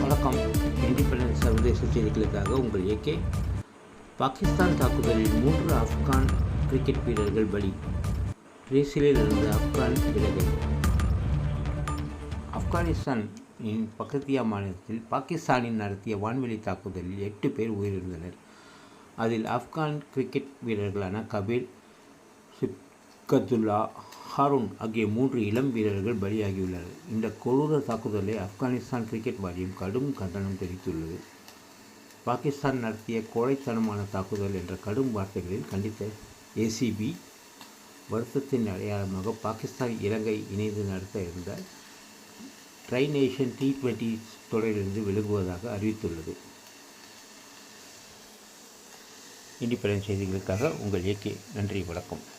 வணக்கம். இண்டிபெண்டன்ஸ் சர்வதேச செய்திகளுக்காக உங்கள் ஏகே பாகிஸ்தான் தாக்குதலில் மூன்று ஆப்கான் கிரிக்கெட் வீரர்கள் பலி. பிரேசிலில் இருந்த ஆப்கான் விலகல். ஆப்கானிஸ்தானின் பக்கத்தியா மாநிலத்தில் பாகிஸ்தானின் நடத்திய வான்வெளி தாக்குதலில் எட்டு பேர் உயிரிழந்தனர். அதில் ஆப்கான் கிரிக்கெட் வீரர்களான கபீர் சிப்கதுல்லா ஹாரூன் ஆகிய மூன்று இளம் வீரர்கள் பலியாகியுள்ளனர். இந்த கொடூர தாக்குதலை ஆப்கானிஸ்தான் கிரிக்கெட் வாரியம் கடும் கண்டனம் தெரிவித்துள்ளது. பாகிஸ்தான் நடத்திய கோழைத்தனமான தாக்குதல் என்ற கடும் வார்த்தைகளில் கண்டித்த ஏசிபி வருத்தத்தின் அடையாளமாக பாகிஸ்தான் இலங்கை இணைந்து நடத்த இருந்த ட்ரை நேஷன் டி டுவெண்ட்டி தொடரிலிருந்து விலகுவதாக அறிவித்துள்ளது. இண்டிபெண்டன்ஸ் செய்திகளுக்காக உங்கள் இயக்கி நன்றி வணக்கம்.